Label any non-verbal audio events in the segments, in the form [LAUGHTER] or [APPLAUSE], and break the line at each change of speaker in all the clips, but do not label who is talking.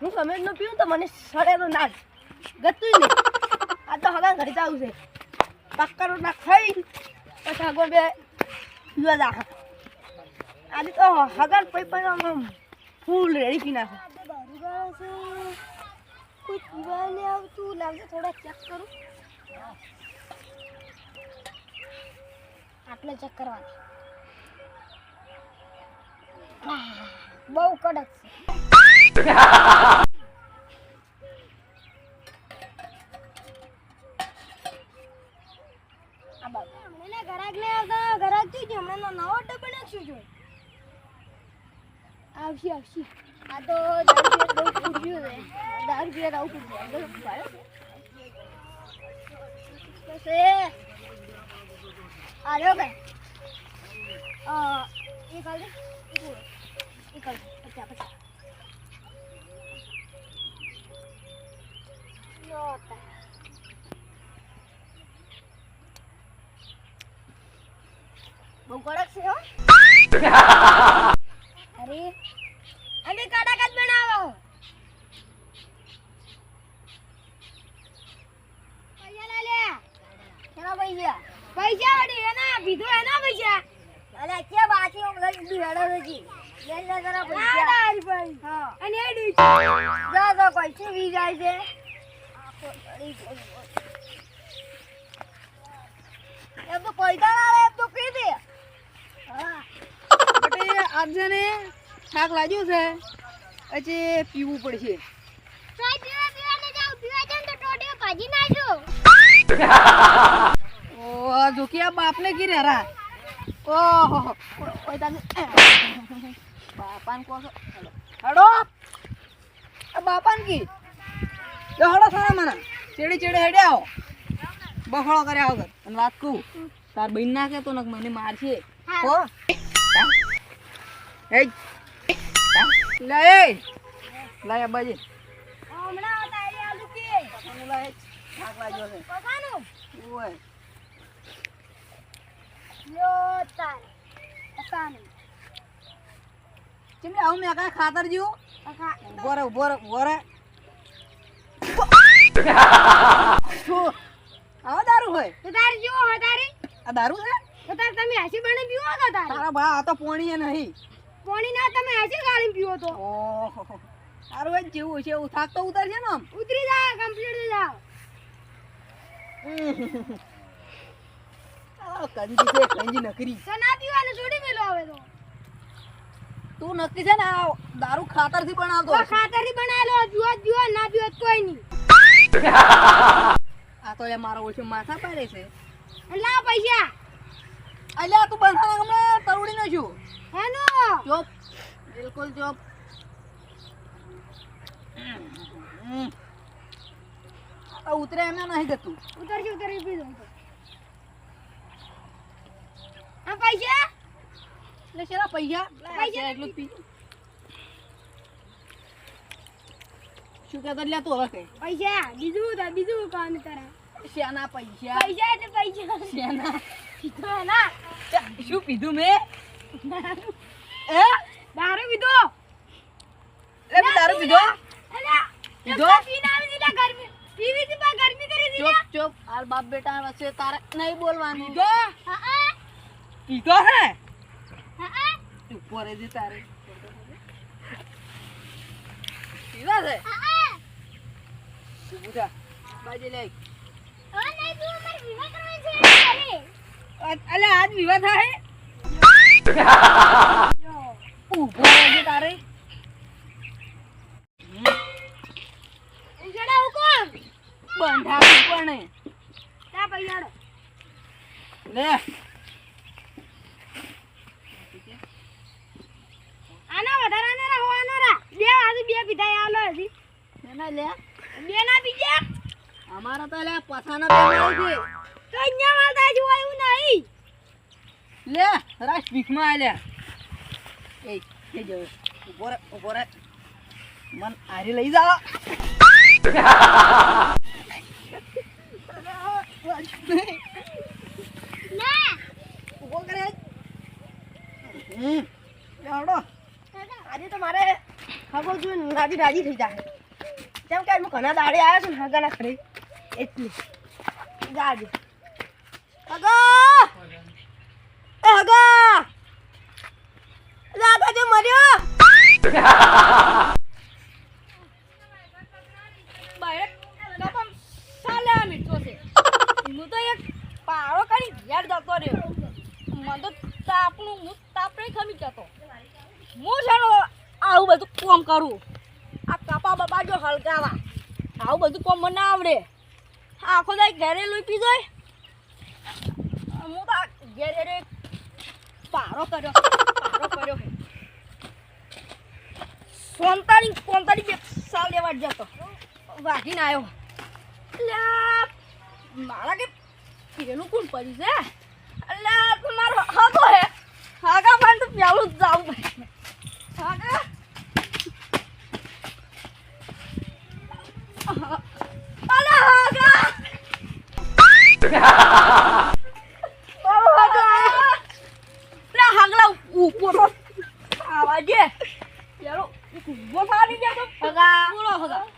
હું ગમે નો પીવું તો મને સડેલો ના જ. ગતું નહીં. આ તો હવે ઘરે જવું છે. પક્કરો ના ખાઈ પછી આગળ બે પીવા આજે તો હગર પૈ પણ ફૂલ રેડી પી નાખો. કોઈ પીવા નહીં આવતું. લાગે થોડા ચેક કરું. આટલે ચેક કરવાના. બહુ કડક છે. આવશે આવશે. આ તો દારૂ પીએ આવું ફૂટ્યું અંદર ભાડે છે બસ એ. આ રહ્યો કે અ એ કાઢ દે એ પૂરો એ કાઢ દે પચાસ પચાસ યો તા બહુ કડક છે હો અરે અમે કડક જ બનાવો પૈસા લે લે કેના પૈસા પૈસા વડી એના બીધો એના પૈસા અલે કે બાકી હું લઈ દીધું હેડો નથી લે લે જરા પૈસા ના ભાઈ હા અને એ દી જા જા પૈસા વી જાય છે આખો અડી ગયો. એમ તો પૈસા ના આવે એમ તો પી દે. હા. [LAUGHS]
બટે આજે ને થાક લાગ્યો છે પછી પીવું પડશે. ઓ જો બાપને કી રેરા ઓહો ઓય તાને બાપાન કો હેડો બાપાન કી? હડો સારા મને ચેડે ચેડી હેડે આવો બફળો કર્યા વગર. અને વાત કહું તાર બહેન ના કે તો નક મને મારશે હો. એ. લે લે અબાજી
હમણાં હતા એ આલુ કે.
લે થાક લાગ્યો છે
પકાનું
ઓય.
યો તાર. પકાનું
ચીમલે આવું મેં કાંઈ ખાતર જીવું?
બોરે
બોરે રે ઊભો રે ઊભો રે શું? આવો દારૂ હોય.
તો તાર જેવો હોય તારી.
આ દારૂ છે?
તો તાર તમે હાસી બને પીવો તો તાર?
તારા ભા આ તો પોણી નહીં.
પાણી ના તમે હાસી ગાળી પીવો તો.
ઓહો. તારું એ જેવું છે એવું થાક તો ઉતરશે ને આમ.
ઉતરી જા કમ્પ્લીટ જાવ
આ કંજી છે કંજી નકરી.
તો ના પીવાનું છોડી મેલો હવે તો.
તું નક્કી છે ને આ દારૂ ખાતરથી બનાવતો
ખાતરથી બનાવેલો જુઓ જ પીવો ના પીવો તો કોઈ નહીં.
આ તો એ મારો ઓછો માથા પાડે છે.
અને લાવ પૈસા.
અલ્યા તું બંધા હમણાં તરુડી નો છું.
હેનો
ચોપ. બિલકુલ ચોપ. ઉતરે એમને નહીં ગતું
ઉતરજી ઉતરજી પી દો આ પૈસા?
એટલે શેના પૈસા?
પૈસા
એટલું જ પી. શું કહેતો એટલે તું હવે?
પૈસા બીજું તો બીજું કામ કરે
શેના પૈસા?
પૈસા એટલે પૈસા.
શેના?
પીધો ના
શું પીધું મેં? એ?
દારૂ પીધો?
લે દારૂ પીધો? પીધો?
પીના આવી દીધા ગરમી પીવી દી પા ગરમી કરી દીધી.
ચોપ ચોપ. હાલ બાપ બેટા વચ્ચે તારે નહીં બોલવાનું.
પીધો? હા
પીધો હે?
હા ચૂપ
ઉપર જ તારે. પીવા છે?
હા.
થા બાજી લે
હવે નહીં પીવું મારે વિવાહ કરવાનો છે અરે
અલે આજ વિવાહ
આના વધારાને રહેવાનો રા. બે આજે બે પીધા આલો હજી.
એના લે
બે ના પીજે
અમારા તો લે પસાના પેલા છે.
તો અહીંયા માલતા જ હોય એવું નહીં.
લે રાશ ભીખમાં આલ્યા. એ કે જો ઊભો રે ઊભો રે. મન આરી લઈ જા
ના
ઊભો કરે. હમ આવડો.
આજે તો મારે
ખબર જોઈએ રાજી રાજી થઈ જાય કેમ કે હું ઘણા દાડે આવ્યા છું ને હગાના ખરી એટલી. જાજે. હગા! હગા! જે મર્યો!
બાયરે કપમ સાલે મીઠો છે. હું તો એક પારો કરી જતો રહ્યો. મને તો તાપનું, હું તાપને ખમી જતો. હું છે આવું બધું કોમ કરું. આ કપા બપા જો હલકાવા આવું બધું કોમ મને આવડે. આખો દાય ઘેરે લૂપી જાય. હું તો ઘેરે પારો કર્યો. પારો કર્યો. સોનતાળી પોનતાળી બે સાલ લેવા જતો. વાગીને આવ્યો એટલે મારા કે પેલું કોણ પડી છે? એટલે મારો હાગો હે. હાગા પણ તો પેલું જ જાવું હાગા અલ્યા હાગા મારો હાગા પેલા હાગલા ઉપર આવા દે પેલો ઊભો થાની જાય તો હગા બોલો હગા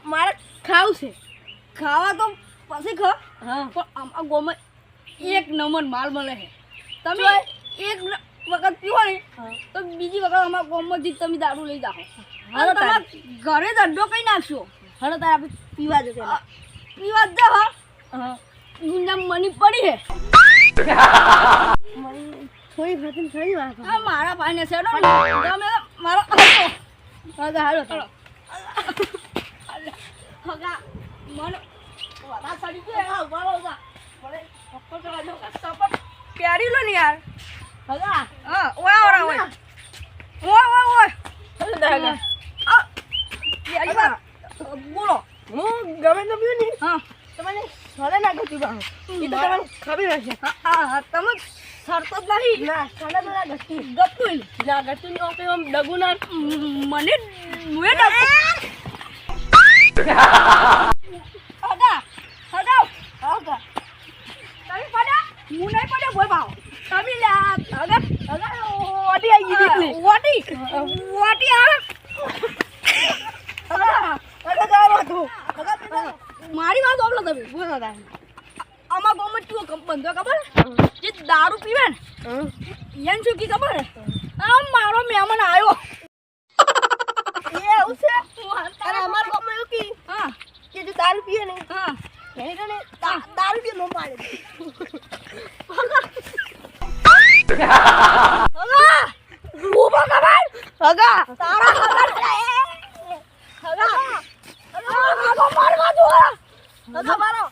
મારે ખાવું છે ખાવા તો પછી ખા
હા
પણ આમ ગોમાં એક નંબર માલ મળે છે તમે એક વખત પીવો ને તો બીજી વખત અમારા ગોમાંથી તમે દારૂ લઈ જાઓ ઘરે ધંધો કઈ નાખશો
હવે તારે આપણે પીવા
આ પીવા જ હા
હા.
ગુંજા મની પડી હે
થોડી ખાતી થોડી વાત
હા મારા ભાઈને છે ને તમે મારો હા
હગા હાલો
ચલો હગા મન વાતા સડી છે હા ઊભા રહો જા મને સપોર્ટ કરવા દો સપોર્ટ પ્યારી લો ને યાર.
હગા.
હા ઓય ઓરા ઓય. ઓય ઓય ઓય.
હલો તારે
આ યાર. બોલો.
હું ગમે તો પીવું ને
હા.
તમને સોલે ના ગતું બાહો એ તો તમને ખબર હશે.
હા, હા તમે સરતો જ નહીં.
ના સોલે તો ના ગતું.
ગતું
ના ગતું નો ઓકે આમ ડગું ના
મને મુએ ડગું હગા હગા
હગા.
તમે પડ્યા? હું નહીં પડ્યો ભોય ભાવ. તમે લે હગા
હગા ઓડી આવી ગઈ દીકરી
વોટી વોટી આવે
હગા હગા ગારો હતો હગા પીવા
મારી વાત સાંભળો તમે
બોલો તારે
આમાં ગમે કેવો બંધો ખબર? જે દારૂ પીવે ને એમ શું કી ખબર? આમ મારો મહેમાન આવ્યો [LAUGHS]
છે? અને અમાર ગામમાં એવું કી?
હા.
કે જે દારૂ પીએ ને
હા.
એને દારૂ પીએ નો પાડે.
હગા.
હગા.
હગા હગા હગા મારવા દો
હગા મારો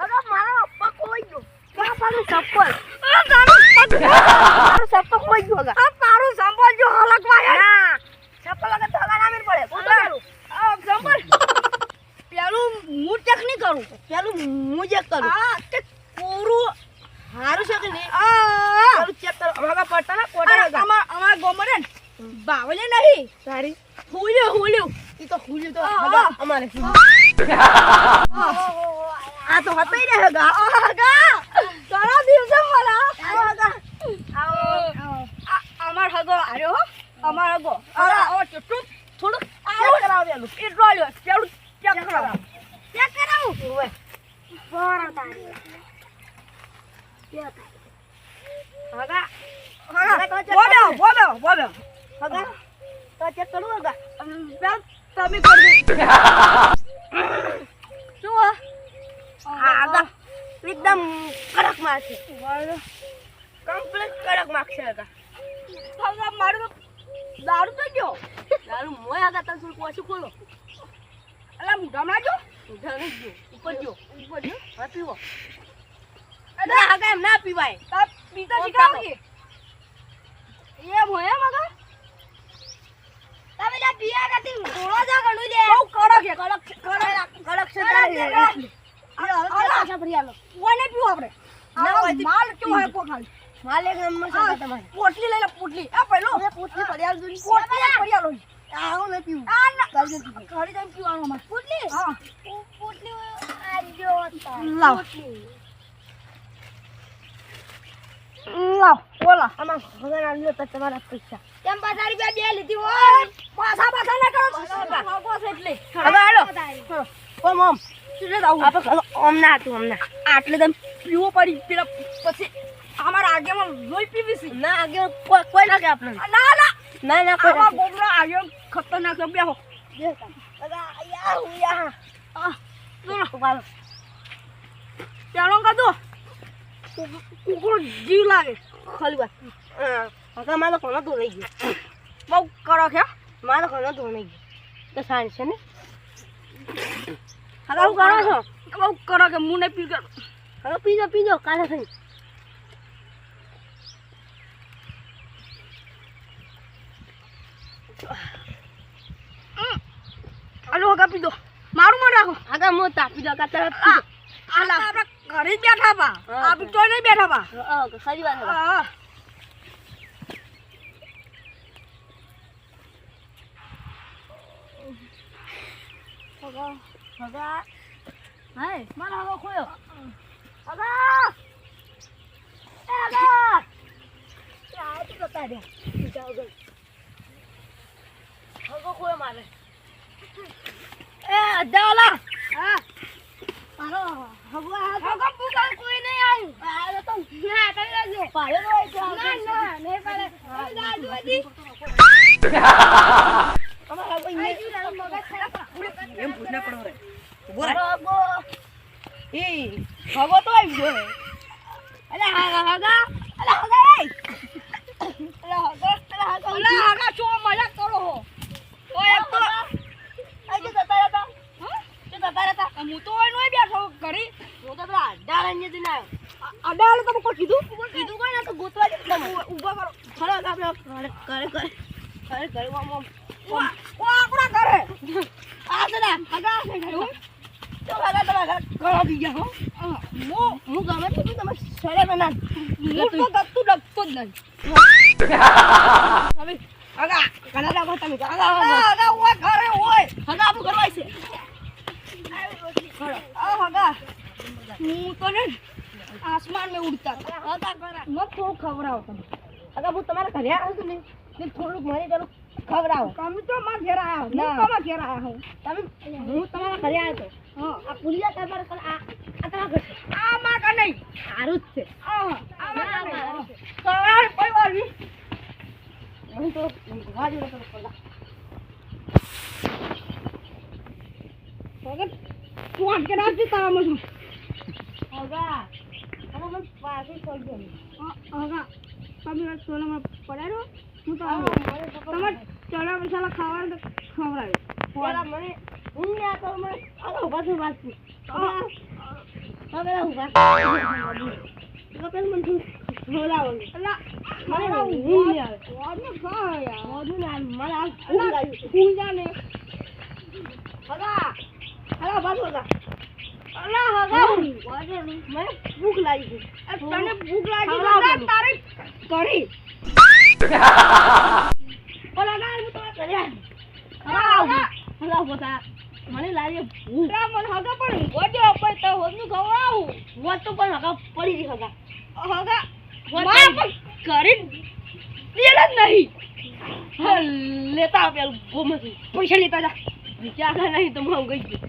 હગા મારો પગ ખોઈ ગયો ક્યાં પાડું ચપ્પલ
આ તારું પગ
મારું ચપ્પલ ખોઈ ગયો હગા
આ તારું સંભાળજો હલકવા યાર
ના ચપ્પલ વગર તો હગા ના મેળ પડે બોલ તો પેલું
આ સંભાળ પેલું હું ચેક નહીં કરું
પેલું હું ચેક કરું
આ તે કોરું
હારું છે કે નહીં
આ
ચેક કરો હગા પડતા કોટા
અમાર અમાર ગોમરે બાવલે નહીં.
સારી
હુલ્યો હુલ્યો.
ઈ તો ખુલ્યું તો
હા,
હગા
હા.
અમારે. આ. તો હતા ને હગા.
દિવસે
આવો
અમાર આર્યો હો. અમાર હગો. આ ચૂટું થોડું આવું.
કરાવો
એટલો પેલું ચેક કરાવો. ચેક કરાવું. હગા
હગા ચેક
બોલો
કરાવો. હગા તો ચેક કરું હગા
તમે કરજો શું હો?
એકદમ કડક માર છે કમ્પ્લીટ કડક માર્ક છે હગા
હગા મારું દારૂ તો ગયો.
દારૂ મોય હગા થોડું ઓછું ખોલો.
અલા મોઢામાં નાખજો
ઢાળી ગયો ઉપર જો.
ઉપર જો.
પીવો. ના હગા એમ ના પીવાય.
પીતા
કોણ
શીખડાવો
કાકો?
કે એમ હોય એમ હગા તમે ત્યાં પીયા કરતી થોડો જા ઘણું લે બહુ કડક છે કડક છે, કડક
કડક છે
કડક
તારી
છે,
એટલે.
કડક.
હાલો, હવે
હાલો.
પાછા ફરી હાલો.
ઓને પીવું આપણે
ના
આનો
હોય તો
માલ કેવો હોય કો ખાલી
માલ એક નંબર છે હગા તમારે
પોટલી? લઈ લે પોટલી. આ
હવે પોટલી આવજો. ને.
પોટલી ફરી આલો.
આવો ને પીવું.
આ ના
કાલથી
જઈને પીવાનું અમારે. પોટલી? હા.
પોટલી આજો
લાવ. લાવ. બોલો.
આમાં ભગવાન આલ્યો તો તમારા પૈસા. કેમ પાછા રૂપિયા બે લીધી હોય.
પાછા પાછા ના કરો.
પાછા એટલે
હવે હાલો. ઓમ ઓમ
ઓમ ના હતું અમને
આટલે તમે પીવો પડી પેલા પછી અમારા આગેમાં લોહી પીવી છે.
ના આગે કોઈ ના કે આપણે.
ના ના
ના. ના કોઈ
આવા
નથી.
આગે ખતરનાક બે હો.
અગા, યા, હું યા.
આ. પેલો કાઢો જીવ લાગે.
ખાલી વાત. હા, મારો કોનો ધો ગયો.
બહુ કરો કે
મારો કોનો ધોઈ ગયો. તો સાંજ છે ને?
હવે
શું કરો છો?
બહુ કરો કે મુને નહીં પીજો
હવે પીજો પીજો કાલે થઈ.
હલો આગા પી દો મારું મન રાખો.
આગા મો તાપી દો આગા તરત
આ આ આપણે ઘરે જ બેઠા પા
હા,
આ
તો ના કરી લેજો પાડે તો એક
ના ના નહીં પાડે દાદુ. હતી
અમારા હગો
આઈ જી તારું મગજ ખરાબ
એમ પૂછના પડો રે ઊભો રે
હગો
તો આવી ગયો
અલે હગા હગા. અલે હગા એ. અલે હગા અલે હગા
અલા હગા છો મજાક કરો હો. તો એક તો
આ જે જતા હતા
હા?
જે જતા હતા
હું તો હોય નહીં બેઠો ઘરે.
હું તો પેલા અઢાર દિન આવ્યો.
અડાલે તમે કોઈ કીધું?
કીધું કોઈ ના તો ગોતવા જ
ઊભા કરો.
ખરો આપણે કરે કરે કરે કરે કરે ઓમ ઓમ
ઓ આપણા ઘરે.
આ તો ના હગા છે તો હગા તમારા
ઘરો બી ગયા હો.
મો હું ગમે તે તમે સરે બના
હું તો દત્તુ જ નહીં.
હવે ઘણા લાગો તમે. હગા હગા
ઓય ઘરે હોય.
હગા આપણું કરવા છે.
આ હગા હું તો ને આસમાન ઉડતા. હતા.
હગા કરા
મત થોડું ખવડાવો તમે
હગા હું તમારા ઘરે આવું છું ને થોડુંક મને પેલું ખવડાવો
તમે તો મારા ઘેર આયા હો.
ના.
હું તો મારા ઘેર આયા હું?
તમે હું તમારા ઘરે આવ્યો તો.
હા
આ પુલિયા તમારા આ આ તમારા ઘર
આ માં કા નહીં.
સારું જ છે.
આ આ માં કા
કે
નહીં. સવારે કોઈ વાળી
હું તો ઊંઘવા જેવો તો પગા
વગર તું આટકે રાખજે તારા મજુ
હોગા તમે મને પાછી કરજો
હોગા તમે સોનામાં પડાયો હું તો
હા, મને તો
તમારે ચણા મસાલા ખાવાનું તો
મને ઊંઘ ના તો મને આગળ ઊભા છું વાંચું હવે ઊભા તો પેલું મને થોડું ખવડાવો મને ઊંઘ નહીં આવે
વાડને ખા યાર.
મોઢું ને મને આમ ઊંઘ આવી
હું જાને
હગા હગા બાજુ હગા
અલા. હગા
વાજે મને ભૂખ લાગી
તને ભૂખ લાગી તારે કરી.
ઓલા ના હું તો ઘરે
હગા
આવ્યો હગા પોતા મને લાગે
મને હગા પણ વડે ઉપર તો હોદનું ખવડાવું
વોટ તો પણ હગા પડી ગઈ હગા
હગા માં પણ કરી દેલા નહીં
હા, લેતા પેલું ગોમાંથી
પૈસા લેતા જા
વિચાર નહીં તો હું ગઈ ગઈ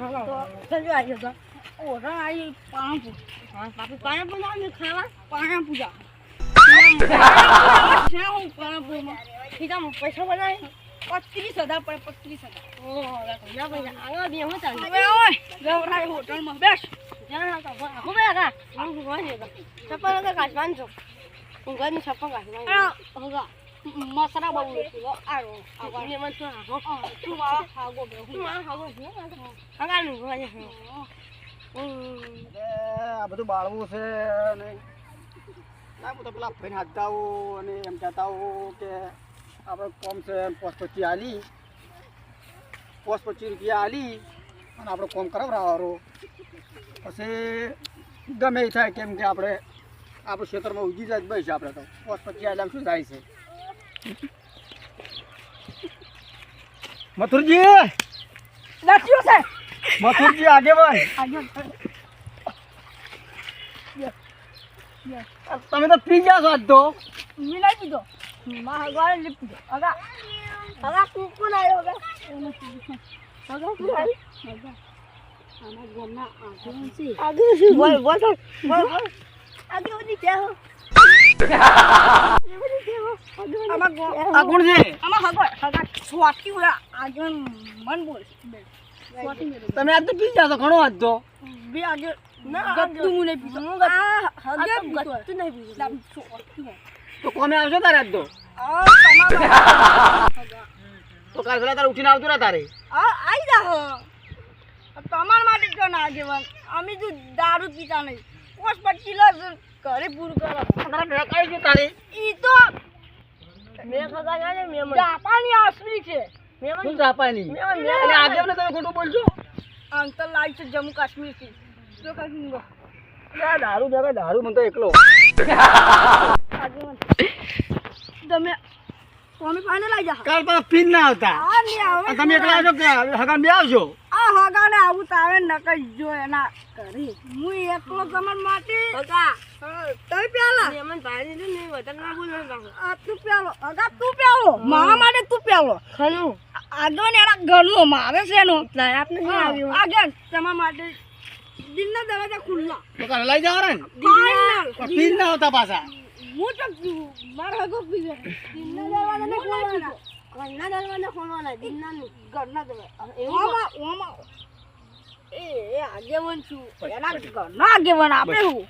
તો સંજુ આવી ગયો
ઓરા આઈ પાણી
હા બાપુ પાણી પણ આવે ખાવા?
પાણી પૂજા [LAUGHS] હું પાણીપુરમાં?
ખીચામાં પૈસા બનાવે?
પચીસ હજાર પડે પચીસ હજાર.
ના
હોટલમાં બેસ.
ભગવાન છે. ઘરની છપ્પન કાઢવાનું હગા
મસાલા બહુ નથી આરો
આગળ મને તો હાગો
તું મારા ખાગો બે
તું માં હાગો છે હગા નું છે
આ બધું બાળવું છે અને ના હું તો પેલા ફઈને હાથતા આવું અને એમ કહેતા આવું કે આપણે કોમ છે પોસ પચી આલી. પોસ પચીસ રૂપિયા આલી અને આપણે કોમ કરાવડાવવાનો. પછી ગમે થાય કેમ કે આપણે આપણું ક્ષેત્રમાં ઉગી જાય જ છે આપણે તો. પોસ પચી આલી આમ શું થાય છે? મથુરજી!
લાઠીઓ છે.
મથુરજી આગેવાન તમે તો પી ગયા છો આજ તો.
મેં નહીં પીધો માં હગવાડે નહીં પીધો હગા અગા તું કોણ આવ્યો? હગા હગા તું આવી આગળ શું? બોલ બોલ બોલ આગળ બધી ક્યાં
છે.
આમાં સ્વાતી હોય મન બોલ.
તમે આજ તો પી ગયા ઘણો આજ તો
બે આગળ ના ગત્તું હું નહીં પીતો. હગે ગત્તું નહીં પીતો.
તો કોમે આવશો તારે આજ તો
આ તમારા
તો કાલ પેલા તારે ઉઠીને આવતું રહ્યા તારે.
આ આઈ જા હો તમારા માટે જો ના આગેવાન અમે તો દારૂ જ પીતા નહીં. પોસ પચી લો ઘરે પૂરું કરો
તારા ભેગા કઈ ગયું તારે?
ઈ તો મેં ખગા જાણે મેમન જાપાની આસરી છે.
શું જાપાની?
મેમન
એટલે ને તમે ખોટું બોલજો
અંતર લાઈ છે જમ્મુ કાશ્મીરથી જો કઈ
આ દારૂ ભેગા દારૂ મને તો એકલો.
તમે તમે પાને લઈ જા
કાલ પાછા પીન ના આવતા.
આ નહીં આવે
અને તમે એકલા આવજો કે હગાન બે આવશો?
આ હગાને આવું તાવે નકઈ જો એના કરી હું એકલો તમાર માટે. હગા. તમે પેલા મેમન ભાઈ ને નહીં વધારે ના બોલ આ તું પેલો હગા તું પેલો મારા માટે તું પેલો ખનું. ને એના ઘરનો મારે છે એનો. આપને શું આવ્યું. આગળ. તમારા માટે દિલના દરવાજા ખુલ્લા.
તો કાલે લઈ જાવ રે પીન ના આવતા પાછા.
હું તો મારા હગો પીવે દિલના દરવાજા ને ખોલવાના. ઘરના દરવાજા ખોલવાના દિલના નહીં ઘરના દરવાજા ઓમાં ઓમાં. એ એ આગેવાન છું. એના ઘરના આગેવન આપણે હું?